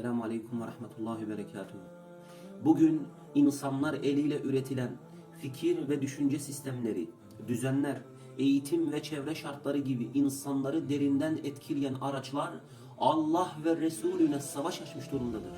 Selamun Aleyküm ve Rahmetullahi Berekatuhu. Bugün insanlar eliyle üretilen fikir ve düşünce sistemleri, düzenler, eğitim ve çevre şartları gibi insanları derinden etkileyen araçlar Allah ve Resulüne savaş açmış durumdadır.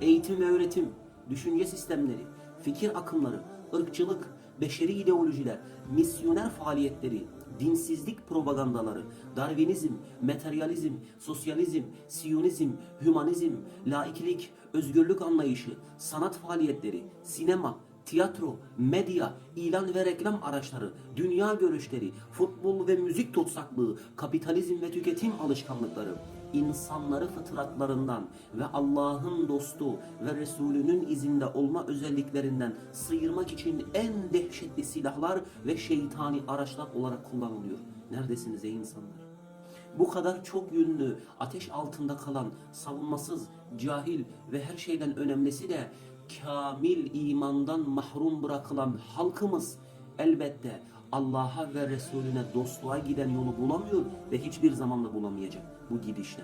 Eğitim ve öğretim, düşünce sistemleri, fikir akımları, ırkçılık, beşeri ideolojiler, misyoner faaliyetleri, dinsizlik propagandaları, Darwinizm, materyalizm, sosyalizm, siyonizm, hümanizm, laiklik, özgürlük anlayışı, sanat faaliyetleri, sinema, tiyatro, medya, ilan ve reklam araçları, dünya görüşleri, futbol ve müzik tutsaklığı, kapitalizm ve tüketim alışkanlıkları, insanları fıtratlarından ve Allah'ın dostu ve Resulünün izinde olma özelliklerinden sıyırmak için en dehşetli silahlar ve şeytani araçlar olarak kullanılıyor. Neredesiniz ey insanlar? Bu kadar çok yönlü, ateş altında kalan, savunmasız, cahil ve her şeyden önemlisi de kamil imandan mahrum bırakılan halkımız elbette Allah'a ve Resulüne dostluğa giden yolu bulamıyor ve hiçbir zaman da bulamayacak bu gidişle.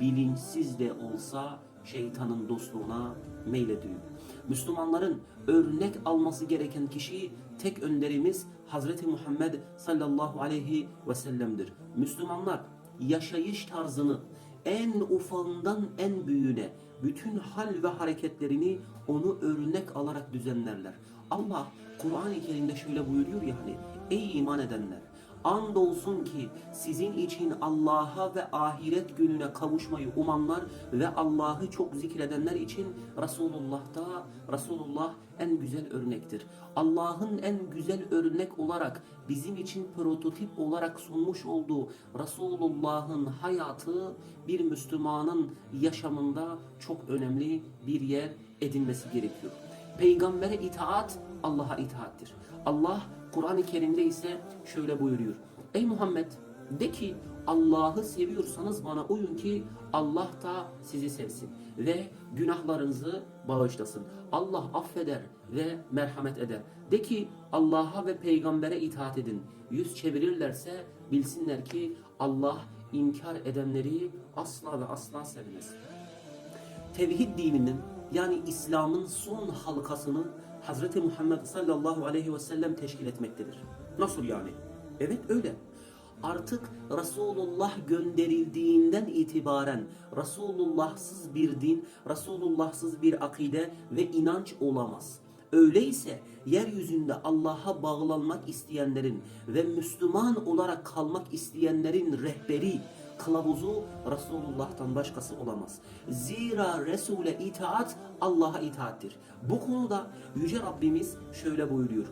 Bilinçsiz de olsa şeytanın dostluğuna meylediyor. Müslümanların örnek alması gereken kişi tek önderimiz Hazreti Muhammed sallallahu aleyhi ve sellem'dir. Müslümanlar yaşayış tarzını en ufağından en büyüğüne bütün hal ve hareketlerini onu örnek alarak düzenlerler. Allah Kur'an-ı Kerim'de şöyle buyuruyor yani ey iman edenler Andolsun ki sizin için Allah'a ve ahiret gününe kavuşmayı umanlar ve Allah'ı çok zikredenler için Resulullah'ta Resulullah en güzel örnektir. Allah'ın en güzel örnek olarak bizim için prototip olarak sunmuş olduğu Resulullah'ın hayatı bir Müslümanın yaşamında çok önemli bir yer edinmesi gerekiyor. Peygambere itaat Allah'a itaattir. Allah Kur'an-ı Kerim'de ise şöyle buyuruyor. Ey Muhammed de ki Allah'ı seviyorsanız bana uyun ki Allah da sizi sevsin ve günahlarınızı bağışlasın. Allah affeder ve merhamet eder. De ki Allah'a ve peygambere itaat edin. Yüz çevirirlerse bilsinler ki Allah inkar edenleri asla ve asla sevmez tevhid dininin yani İslam'ın son halkasını Hazreti Muhammed sallallahu aleyhi ve sellem teşkil etmektedir. Nasıl yani? Evet öyle. Artık Resulullah gönderildiğinden itibaren Resulullahsız bir din, Resulullahsız bir akide ve inanç olamaz. Öyleyse yeryüzünde Allah'a bağlanmak isteyenlerin ve Müslüman olarak kalmak isteyenlerin rehberi, kılavuzu Resulullah'tan başkası olamaz. Zira Resul'e itaat Allah'a itaattir. Bu konuda Yüce Rabbimiz şöyle buyuruyor.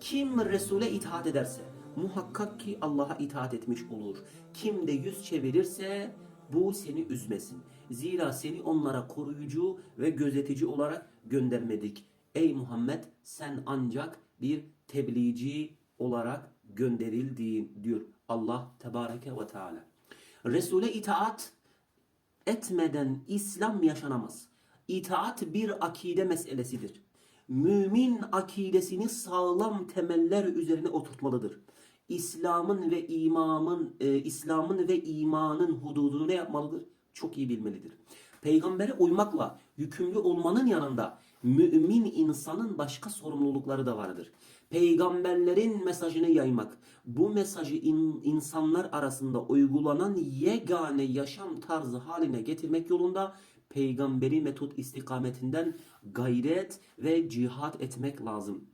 Kim Resul'e itaat ederse muhakkak ki Allah'a itaat etmiş olur. Kim de yüz çevirirse bu seni üzmesin. Zira seni onlara koruyucu ve gözetici olarak göndermedik. Ey Muhammed sen ancak bir tebliğci olarak gönderildiğin diyor Allah Tebareke ve Teala. Resul'e itaat etmeden İslam yaşanamaz. İtaat bir akide meselesidir. Mümin akidesini sağlam temeller üzerine oturtmalıdır. İslam'ın ve imamın, e, İslam'ın ve imanın hududunu ne yapmalıdır? Çok iyi bilmelidir. Peygambere uymakla yükümlü olmanın yanında mümin insanın başka sorumlulukları da vardır. Peygamberlerin mesajını yaymak, bu mesajı in- insanlar arasında uygulanan yegane yaşam tarzı haline getirmek yolunda peygamberi metot istikametinden gayret ve cihat etmek lazım.